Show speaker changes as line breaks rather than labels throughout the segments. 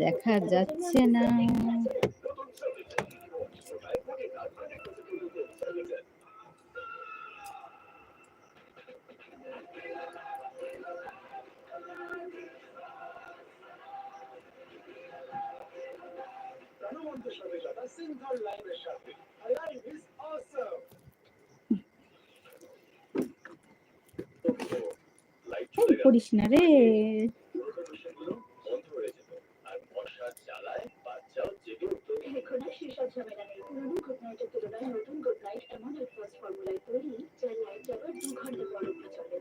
দেখা যাচ্ছে না। করিস না রে
বন্ধ হয়ে যেত আর বর্ষার জ্বালায় বাচ্চাও জেগে উঠতো
এখন আর সেসব ঝামেলা নেই নাইটের তুলনায় নতুন গুড নাইট এমন এক ফর্মুলায় তৈরি যার লাইট যাবার দু ঘণ্টা পর চলে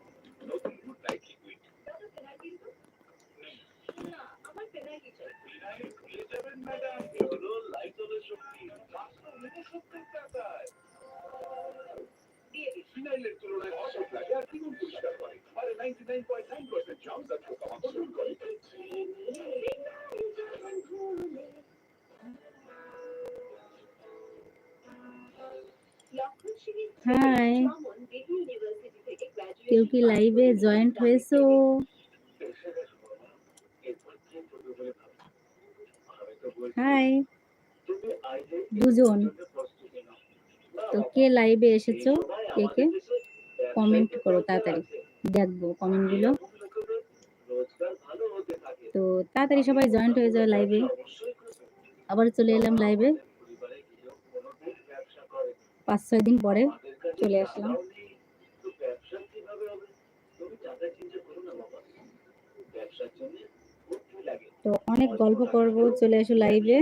হাই কেউ কি লাইভে জয়েন্ট হয়েছো? হাই দুজন। তো কে লাইভে এসেছ? কে কে? কমেন্ট করো তাড়াতাড়ি। দেখব কমেন্টগুলো তো তাড়াতাড়ি সবাই জয়েন্ট হয়ে যাও লাইভে আবার চলে এলাম লাইভে পাঁচ ছয় দিন পরে চলে আসলাম। তো অনেক গল্প করব, চলে এসো লাইভে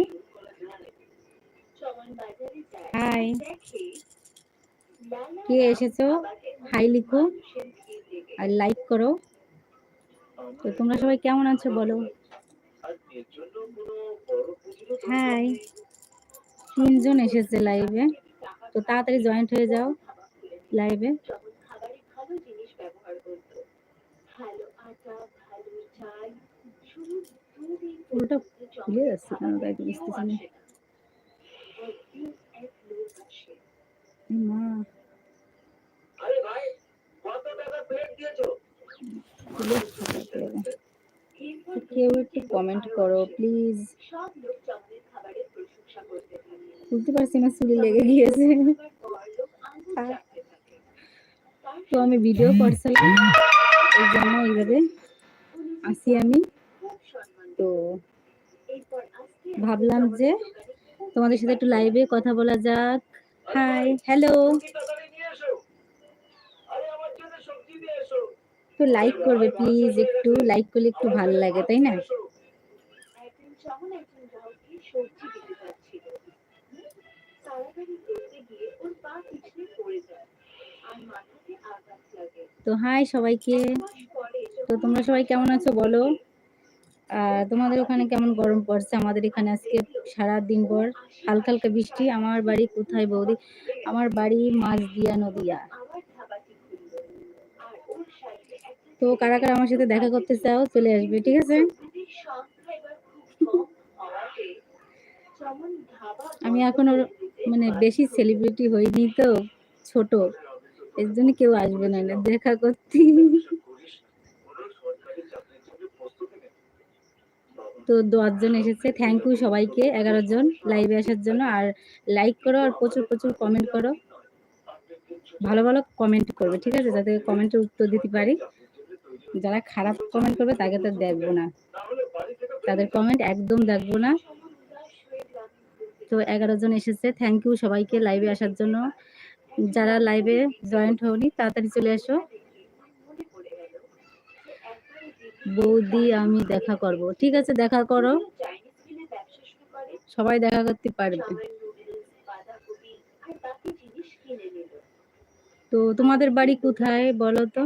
হাই কে এসেছ? হাই লিখো। আর লাইক করো। তো তোমরা সবাই কেমন আছো বলো? হাই তিনজন এসেছে লাইভে তো তাড়াতাড়ি জয়েন্ট হয়ে যাও লাইভে
কেউ
একটু কমেন্ট করো প্লিজ
সব লোক চমনের খাবারের
বুঝতে পারছি না, চুলি লেগে গিয়েছে। তো আমি ভিডিও করছিলাম, এই জন্য এইভাবে আসি আমি। তো ভাবলাম যে তোমাদের সাথে একটু লাইভে কথা বলা যাক। হাই হ্যালো তো লাইক করবে প্লিজ একটু লাইক করলে একটু ভালো লাগে, তাই না? তো হাই সবাইকে।
পরে
তো তোমরা সবাই কেমন আছো বলো? তোমাদের ওখানে কেমন গরম পড়ছে? আমাদের এখানে আজকে সারা দিন ভর হালকা হালকা বৃষ্টি। আমার বাড়ি কোথায় বৌদি? আমার বাড়ি মাঝদিয়া নদিয়া। তো কারা কারা আমার সাথে দেখা করতে চাও, চলে আসবে, ঠিক আছে? আমি এখন মানে বেশি সেলিব্রিটি হইনি তো, ছোট। এর জন্য কেউ আসবে না না দেখা করতে। তো দশ জন এসেছে থ্যাংক ইউ সবাইকে, এগারো জন লাইভে আসার জন্য। আর লাইক করো আর প্রচুর প্রচুর কমেন্ট করো। ভালো ভালো কমেন্ট করবে, ঠিক আছে? যাতে কমেন্টের উত্তর দিতে পারি। যারা খারাপ কমেন্ট করবে, তাকে তো দেখব না। তাদের কমেন্ট একদম দেখব না
চমন উদাস হয়ে গ্রামে ঘুরতে
তো এগারো জন এসেছে। থ্যাংক ইউ সবাইকে লাইভে আসার জন্য। যারা লাইভে জয়েন্ট হওনি, তাড়াতাড়ি চলে
দিদি
বৌদি, আমি দেখা করব। ঠিক আছে, দেখা করো। সবাই দেখা করতে পারবে। তো তোমাদের বাড়ি কোথায় বলো তো?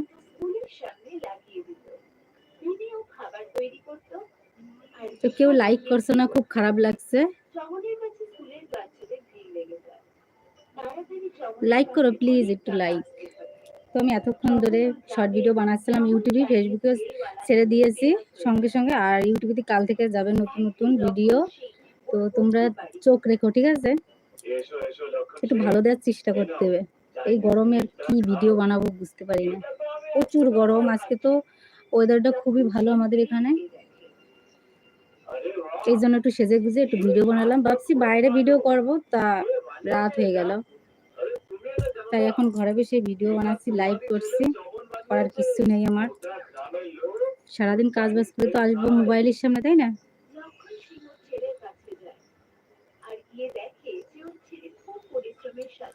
তো কেউ লাইক করছ না, খুব খারাপ লাগছে
চমনের কাছে স্কুলের বাচ্চাদের ভিড় লেগে যায় তাড়াতাড়ি চমন
লাইক করো প্লিজ একটু লাইক তো আমি এতক্ষণ ধরে শর্ট ভিডিও বানাচ্ছিলাম ইউটিউবে ফেসবুকে ছেড়ে দিয়েছি সঙ্গে সঙ্গে, আর ইউটিউবে কাল থেকে যাবে নতুন নতুন ভিডিও তো তোমরা চোখ রেখো, ঠিক আছে? একটু ভালো দেওয়ার চেষ্টা করতে হবে। এই গরমে কি ভিডিও বানাবো বুঝতে পারি না। প্রচুর গরম, আজকে তো ওয়েদারটা খুবই ভালো আমাদের এখানে। এই জন্য একটু সেজে গুজে একটু ভিডিও বানালাম। ভাবছি বাইরে ভিডিও করব, তা রাত হয়ে গেল। তাই এখন ঘরে বসে ভিডিও বানাচ্ছি লাইভ করছি। করার কিছু নেই আমার। সারাদিন কাজ বাজ করে তো আসব মোবাইলের সামনে, তাই না?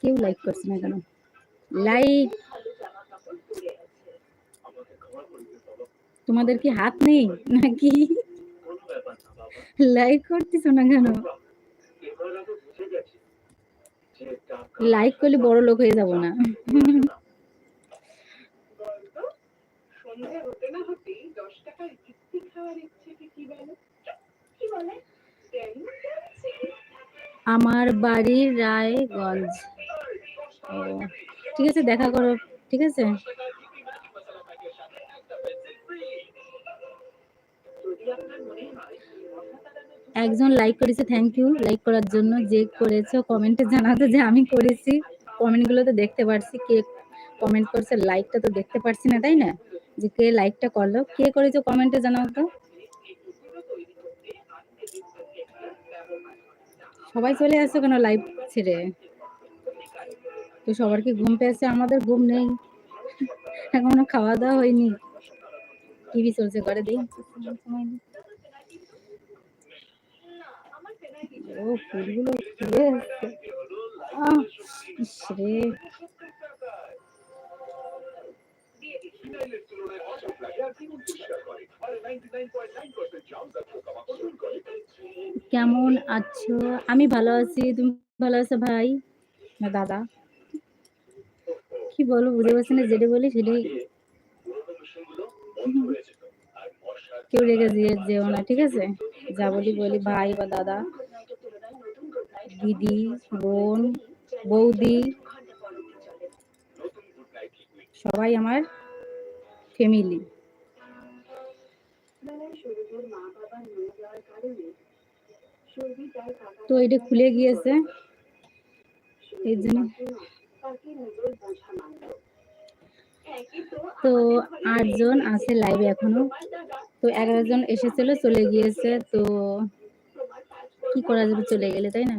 কেউ লাইক করছে না কেন? লাইক তোমাদের কি হাত নেই নাকি? লাইক করতেছো না কেন
এবার আমি বুঝে গেছি যে টাকা
লাইক করলে বড় লোক হয়ে যাব না? আমার বাড়ি রায়গঞ্জ ঠিক আছে, দেখা করো, ঠিক আছে একজন লাইক করেছে থ্যাংক ইউ লাইক করার জন্য যে করেছ কমেন্টে জানাতে যে আমি করেছি। কমেন্টগুলো তো দেখতে পারছি কে কমেন্ট করছে লাইকটা তো দেখতে পারছি না, তাই না? যে কে লাইকটা করল, কে করেছ কমেন্টে জানাও তো। সবাই চলে আসছো কেন লাইভ ছেড়ে? তো সবার কি ঘুম পেয়েছে? আমাদের ঘুম নেই। এখনও খাওয়া দাওয়া হয়নি। টিভি চলছে, ঘরে দিই সময় নেই।
আমার চেনাই দিচ্ছে
ও ফুলগুলো ফুলে আসছে আহ, ইস রে
দিয়ে দিচ্ছি
ফিনাইলের তুলনায় অসব লাগে আর দ্বিগুণ পরিষ্কার করে আর 99.9% আর পোকামাকড় দূর করে
কেমন আছো? আমি ভালো আছি, তুমি ভালো আছো ভাই? না, দাদা। কি বলব, বুঝতে পারছি না, যেটা বলি সেটাই। কেউ রেগে দিয়ে যেও না, ঠিক আছে? যা বলি বলি, ভাই বা দাদা
নাইটের তুলনায় নতুন গুড নাইট
দিদি, বোন, বৌদি, সবাই আমার ফ্যামিলি তো এটা খুলে গিয়েছে। এই জন্য
তো
আটজন আছে লাইভে
এখনও।
তো এগারো জন এসেছিল, চলে গিয়েছে। তো কি করা যাবে, চলে গেলে, তাই না?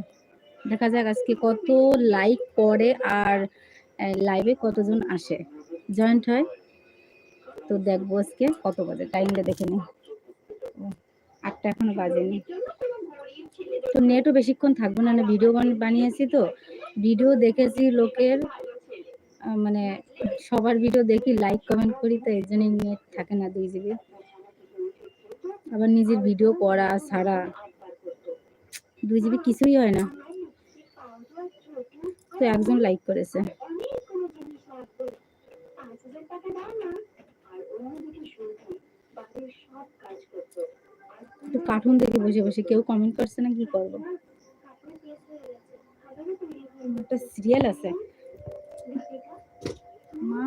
দেখা যাক আজকে কত লাইক পড়ে আর লাইভে কতজন আসে। জয়েন্ট হয়? তো দেখব আজকে কত বাজে। টাইমটা দেখে নি। আটটা এখনও বাজেনি। তো নেটও বেশিক্ষণ থাকব না না ভিডিও বানিয়েছি তো। ভিডিও দেখেছি লোকের মানে সবার ভিডিও দেখি লাইক কমেন্ট করি, তো এই জন্যই নেট থাকে না দুই জিবি আবার নিজের ভিডিও করা ছাড়া, দুই জিবি কিছুই হয় না। তো একজন লাইক করেছে। কার্টুন দেখে বসে বসে কেউ কমেন্ট করছে না, কি করব? একটা সিরিয়াল আছে
গেছে
মা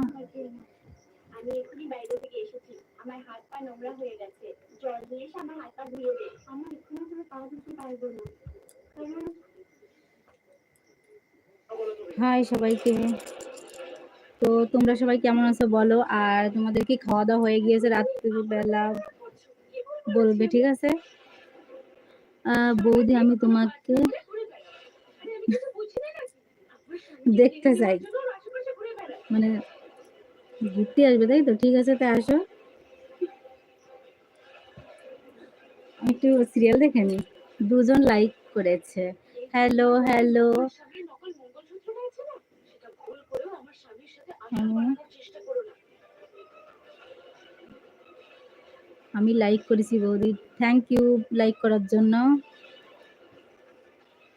আমি এখনই বাইরে থেকে এসেছি আমার হাত পা নোংরা হয়ে গেছে জল দিয়ে এসে আমার হাত পা ধুয়ে দে আমার এখনও করে পা ধুতে পারব না কারণ
হাই সবাইকে। তো তোমরা সবাই কেমন আছো বলো? আর তোমাদের কি খাওয়া দাওয়া হয়ে গিয়েছে রাত্রিবেলা? বলবে, ঠিক আছে? বৌদি, আমি তোমাকে দেখতে চাই। মানে ঘুরতে আসবে, তাই তো? ঠিক আছে তাই আসো। একটু সিরিয়াল দেখে নি। দুজন লাইক করেছে। হ্যালো হ্যালো
আমার স্বামীর নকল মঙ্গলসূত্র রয়েছে না সেটা ভুল করেও আমার স্বামীর সাথে আলাপ
হুম।
করার চেষ্টা করো না
আমি লাইক করেছি বৌদি। থ্যাংক ইউ লাইক করার জন্য।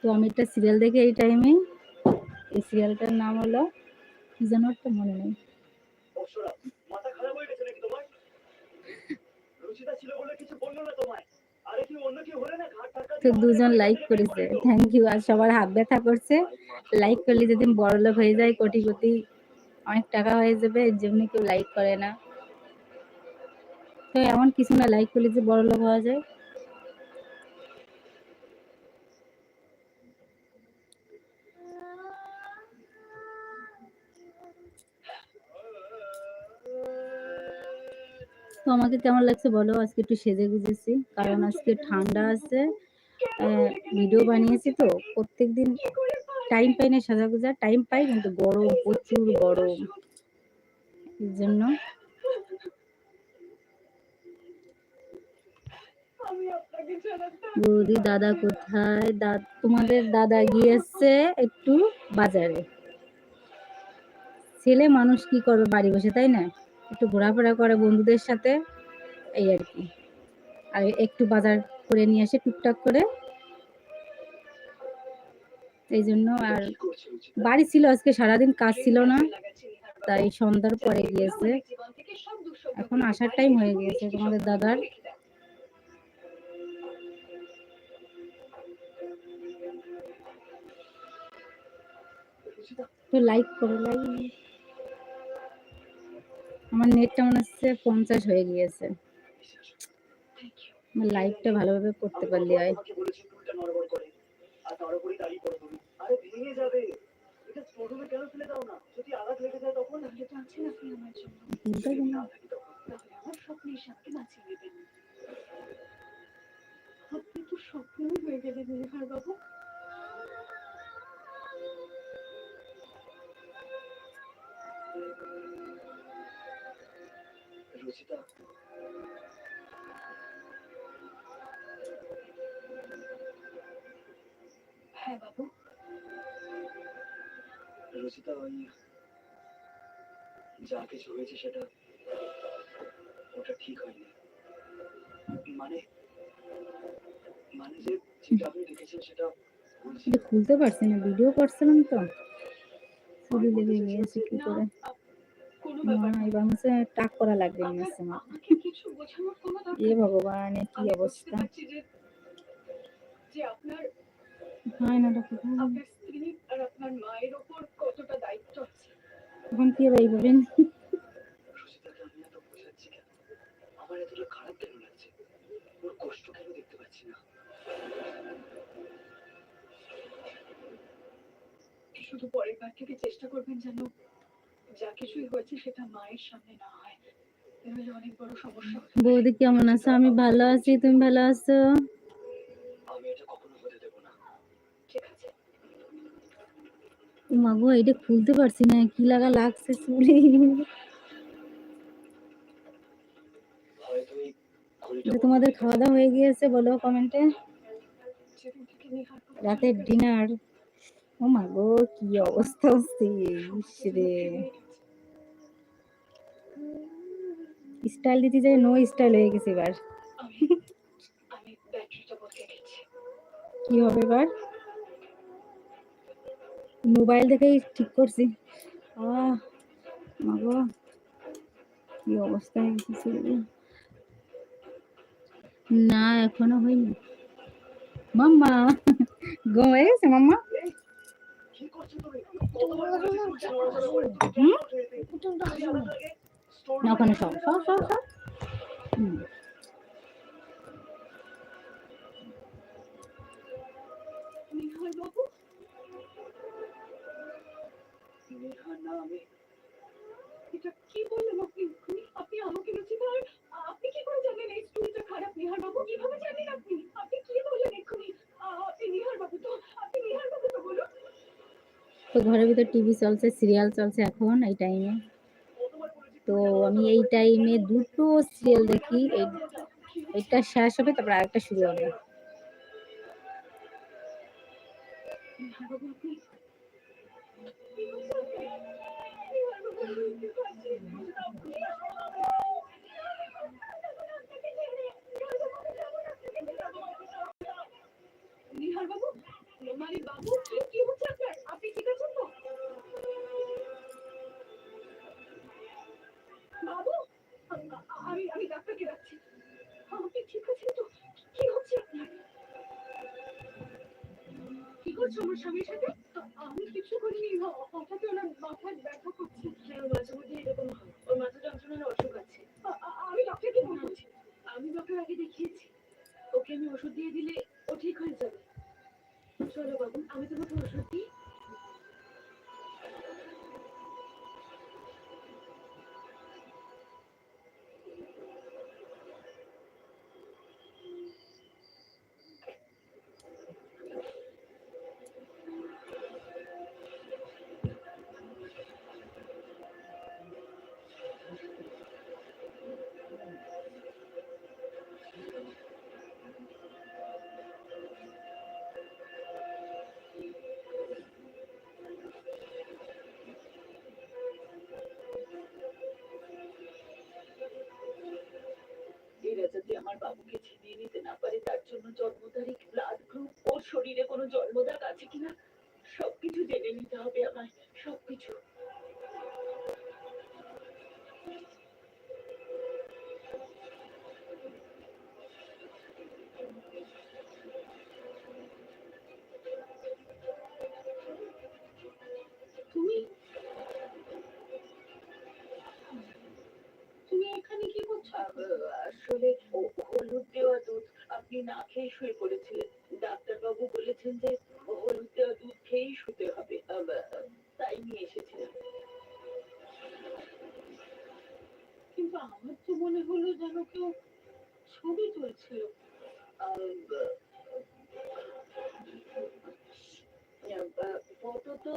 তো আমি একটা সিরিয়াল দেখি এই টাইমে এই সিরিয়ালটার নাম হলো কি যেন একটা মনে নেই। তো দুজন লাইক করেছে। থ্যাংক ইউ আর সবার হাত ব্যথা করছে। লাইক করলে যদি বড় লোক হয়ে যায় কোটি কোটি অনেক টাকা হয়ে যাবে, এর জন্য কেউ লাইক করে না। তো এমন কিছু না লাইক করলে যে বড় লোক হওয়া যায়। তো আমাকে কেমন লাগছে বলো? আজকে একটু সেজে গুজেছি, কারণ আজকে ঠান্ডা আছে। ভিডিও বানিয়েছি তো, প্রত্যেকদিন টাইম পাই না সাজা গুজার টাইম পাই কিন্তু গরম, প্রচুর গরম। এর জন্য বৌদি, দাদা কোথায়? তোমাদের দাদা গিয়েছে একটু বাজারে। ছেলে মানুষ কি করবে? বাড়ি বসে, তাই না? একটু ঘোরাফেরা করে বন্ধুদের সাথে, এই আর কি। আর একটু বাজার করে নিয়ে আসে, টুকটাক করে। এই জন্য আর বাড়ি ছিল আজকে সারাদিন কাজ ছিল না তাই সন্ধ্যার পরে গিয়েছে। এখন আসার টাইম হয়ে গিয়েছে তোমাদের দাদার। তো লাইক করো লাইক আমার নেটটা মনে হচ্ছে পঞ্চাশ হয়ে গিয়েছে। লাইভটা ভালোভাবে করতে পারলে হয়
আমাকে বলেছে করে আর তার উপরেই দাঁড়িয়ে পড়ো তুমি। আরে ভেঙে যাবে। এটা স্টোররুমে কেন ফেলে দাও না? যদি আঘাত লেগে যায় তখন?
তাহলে তো আছেন আপনি আমার জন্য।
ভুলটা কেন?
না থাকি তখন?
তাহলে আমার স্বপ্নের সাথে বাঁচিয়ে দেবেন আপনি তো স্বপ্নই হয়ে গেলেন নিহার বাবু।
রুচিতা
হ্যাঁ বাবু?
রুচিতা ওই যা কিছু হয়েছে সেটা ওটা ঠিক হয়নি। মানে মানে যে যেটা আপনি লিখেছেন সেটা
এটা খুলতে পারছি না ভিডিও করছিলাম তো। ছবি লেগে গিয়েছে কি করে? এবার হচ্ছে টাক করা লাগবে এ। ভগবান কি অবস্থা?
যে আপনার আপনার স্ত্রী আর আপনার মায়ের ওপর কতটা দায়িত্ব আছে?
এখন কি হবে এইভাবেন
রুচিতাকে আমি এত বোঝাচ্ছি কেন? আমার এতটা খারাপ কেন লাগছে? ওর কষ্ট কেন দেখতে পাচ্ছি না?
শুধু পরের বার থেকে চেষ্টা করবেন যেন যা কিছুই হয়েছে সেটা মায়ের সামনে না হয়। অনেক বড় সমস্যা।
বৌদি কেমন আছো? আমি ভালো আছি তুমি ভালো আছো
আমি এটা কখনো হতে দেবো না
ঠিক আছে
ও মা গো এটা খুলতে পারছি না কি লাগা লাগছে চুলে তোমাদের খাওয়া দাওয়া হয়ে গিয়েছে বলো কমেন্টে। রাতের ডিনার। ও মা গো কি অবস্থা হচ্ছে রে। স্টাইল দিতে যাই নো স্টাইল হয়ে গেছে এবার। কি হবে এবার? মোবাইল দেখেই ঠিক করছি। আহ কি অবস্থা। না এখনও হয়নি। মাম্মা ঘুম গেছে মাম্মা?
কি করছ তুমি কতবার বলেছি
নিহার
না
এটা কি বললেন আপনি আপনি আমাকে রচিত আর আপনি কি করে জানেন এই স্টুলটা খারাপ নিহার বাবু কীভাবে জানেন আপনি? আপনি কি বললেন এক্ষুনি? আপনি নিহার বাবু তো আপনি নিহার বাবু তো বলুন।
তো ঘরের ভিতর টিভি চলছে সিরিয়াল চলছে এখন এই টাইমে তো আমি এই টাইমে দুটো সিরিয়াল দেখি এটা শেষ হবে তারপর আরেকটা শুরু হবে।
আমি আমি ডাক্তারকে ডাকছি। আপনি ঠিক আছেন তো? কি হচ্ছে আপনার? করছ আমার স্বামীর সাথে আমি কিছু করিনি হঠাৎ ওনার মাথায় ব্যথা করছে
হ্যাঁ মাঝে মধ্যে এরকম হয়, ওর মাথা যন্ত্রণার অসুখ আছে।
আমি ডক্টরকে বলেছি
আমি ডক্টর আগে দেখিয়েছি, ওকে আমি ওষুধ দিয়ে দিলে ও ঠিক হয়ে যাবে। চলো বাবু, আমি তোমাকে ওষুধ দিই। তার জন্ম তারিখ ব্লাড গ্রুপ ওর শরীরে কোনো জন্মদাগ আছে কিনা, সবকিছু জেনে নিতে হবে আমায়, সবকিছু।
তুমি? তুমি এখানে কি করছ?
আসলে হলুদ দেওয়া দুধ আপনি না খেয়ে শুয়ে পড়েছিলেন। ডাক্তারবাবু বলেছেন যে হলুদ দুধ খেয়েই শুতে হবে। তাই নিয়ে এসেছিলাম
কিন্তু আমার তো মনে হলো যেন কেউ ছবি তুলছিল।
ফটো তো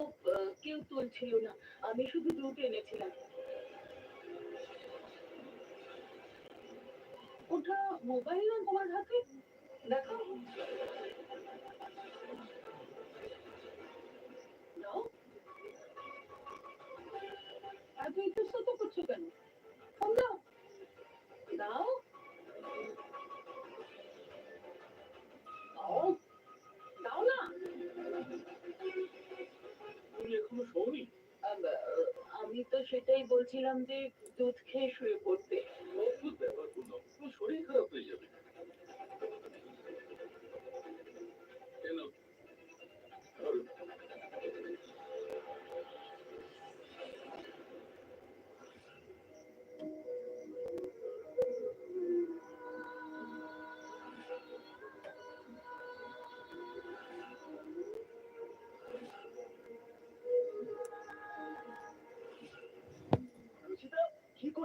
কেউ তুলছিল না। আমি শুধু দুধ এনেছিলাম।
ওটা মোবাইল না তোমার হাতে? দেখাও। দাও। এত ইতস্তত করছ কেন? ফোন দাও। দাও। দাও। দাও না।
তুমি এখনও শোনি
আমি তো সেটাই বলছিলাম যে দুধ খেয়ে শুয়ে পড়তে।
অদ্ভুত ব্যাপার কোনো শরীর খারাপ হয়ে যাবে।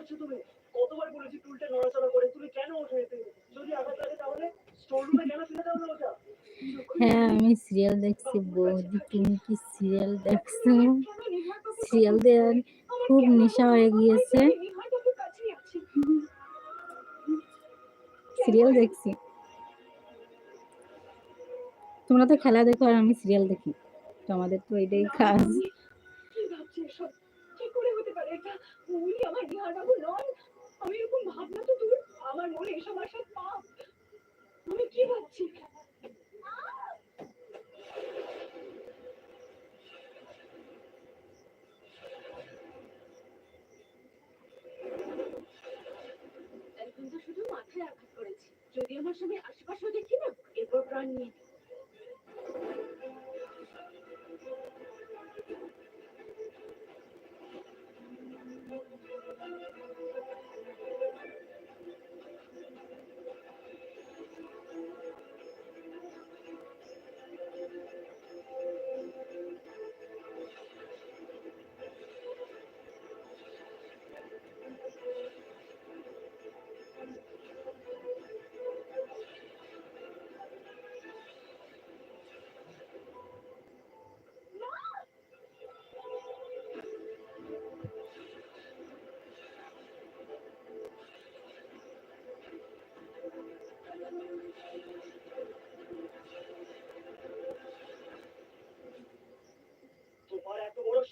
করছ তুমি কতবার বলেছি টুলটা নড়াচড়া করে তুমি কেন ওঠো যদি আঘাত লাগে তাহলে স্টোররুমে কেন ফেলে দাও না ওটা?
হ্যাঁ আমি সিরিয়াল দেখছি বৌদি তুমি কি সিরিয়াল দেখছ? সিরিয়াল দেওয়ার খুব নেশা হয়ে গিয়েছে। সিরিয়াল দেখছি। তোমরা তো খেলা দেখো আর আমি সিরিয়াল দেখি। তোমাদের তো এটাই কাজ
কি ভাবছি এসব কি করে হতে পারে উনি আমার নিহার বাবু নন আমি এরকম ভাবনা তো দূর। আমার মনে এসব আসার পাপ। আমি কি ভাবছি?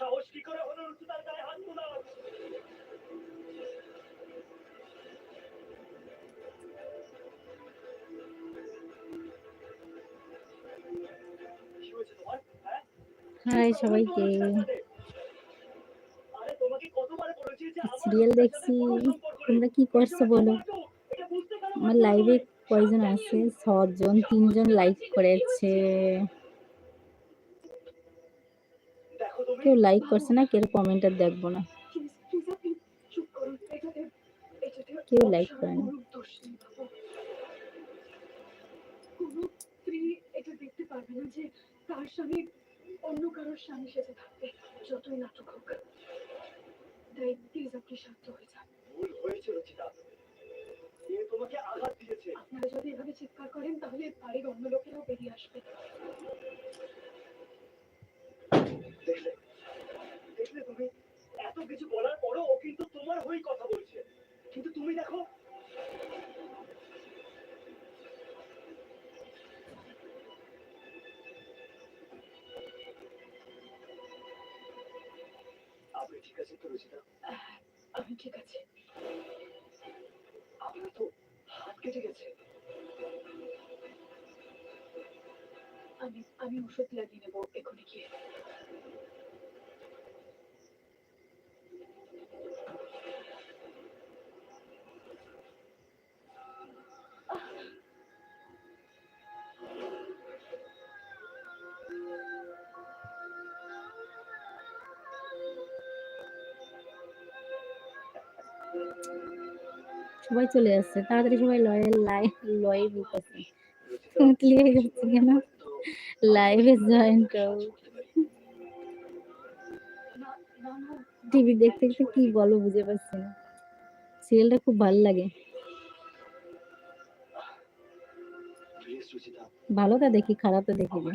সাহস কি করে হলো রুচিতার গায়ে হাত তোলার
হাই সবাইকে। সিরিয়াল দেখছি তোমরা কি করছ বলো? আমার লাইভে কয়জন আছে? ছজন তিনজন লাইক করেছে। কেউ লাইক করছে না কেউ কমেন্ট আর দেখব না। কেউ like করে না।
এটা দেখতে পারবে না যে তার স্বামী অন্য কারোর স্বামী সেজে থাকবে যতই নাটক হোক তাই প্লিজ আপনি শান্ত হয়ে যান
ভুল হয়েছে রচিতা তোমাকে আঘাত দিয়েছে
আপনারা যদি এভাবে চিৎকার করেন তাহলে বাড়ির অন্য লোকেরাও বেরিয়ে আসবে।
দেখলে দেখলে তুমি এত কিছু বলার পরও ও কিন্তু তোমার হয়েই কথা বলছে। কিন্তু তুমি দেখো আপনি ঠিক আছেন তো রচিতা
আমি ঠিক আছে।
আপনার তো হাত কেটে গেছে।
আমি আমি ওষুধ লাগিয়ে নেব এখনই গিয়ে।
সবাই চলে যাচ্ছে। তাড়াতাড়ি সবাই লয়ের লাই লয়ে ঢুকেছে
রচিতা
উতলি যাচ্ছে কেন? লাইভে জয়েন করো। টিভি দেখতে দেখতে কি বলো বুঝে পাচ্ছি না। সিরিয়ালটা খুব ভালো লাগে। ভালোটা দেখি, খারাপটা দেখি। না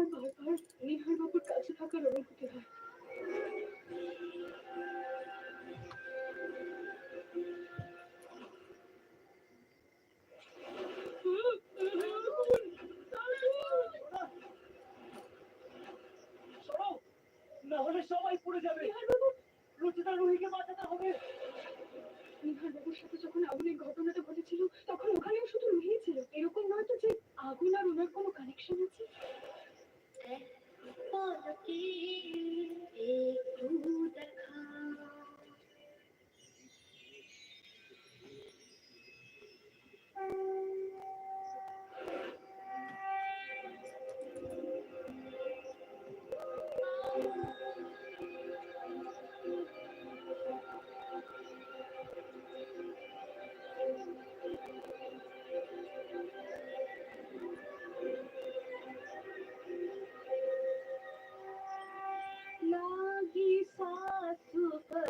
আমার বারবার নিহার বাবুর কাছে থাকার অনুভূতি হয়
হবে
নিহার বাবুর সাথে যখন আগুনের ঘটনাটা ঘটেছিল তখন ওখানেও শুধু রুহিই ছিল এরকম নয় তো যে আগুন আর ওনার কোনো কানেকশন আছে?
लागी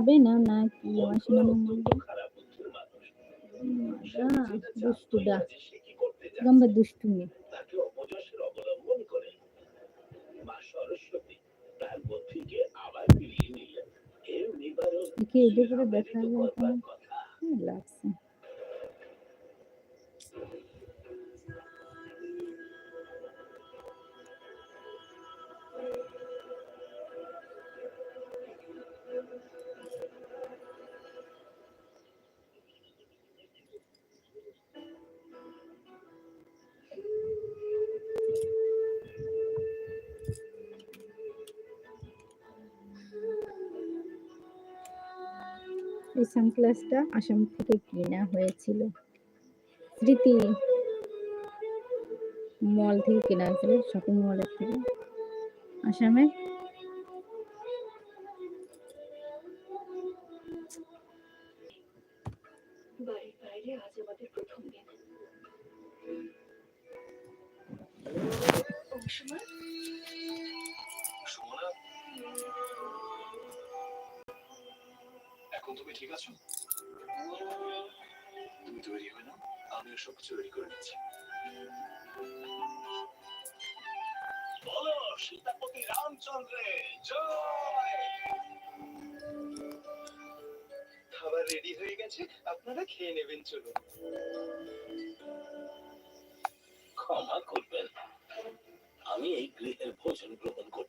খাবে না না কি? আমার শোনা মাম্মা দুষ্টুদা। গম্বা
লাগছে অপযশের অবলম্বন করে মা সরস্বতী
এই সানগ্লাসটা আসাম থেকে কেনা হয়েছিল। স্মৃতি মল থেকে কেনা হয়েছিল শপিং মলের থেকে। আসামে
তুমি ঠিক আছো? তুমি তৈরি হবে না আমি সব রেডি করে নিচ্ছি। বলো, সীতাপতি জয়! খাবার রেডি হয়ে গেছে, আপনারা খেয়ে নেবেন, চলুন।
ক্ষমা করবেন। আমি এই গৃহের ভোজন গ্রহণ করতে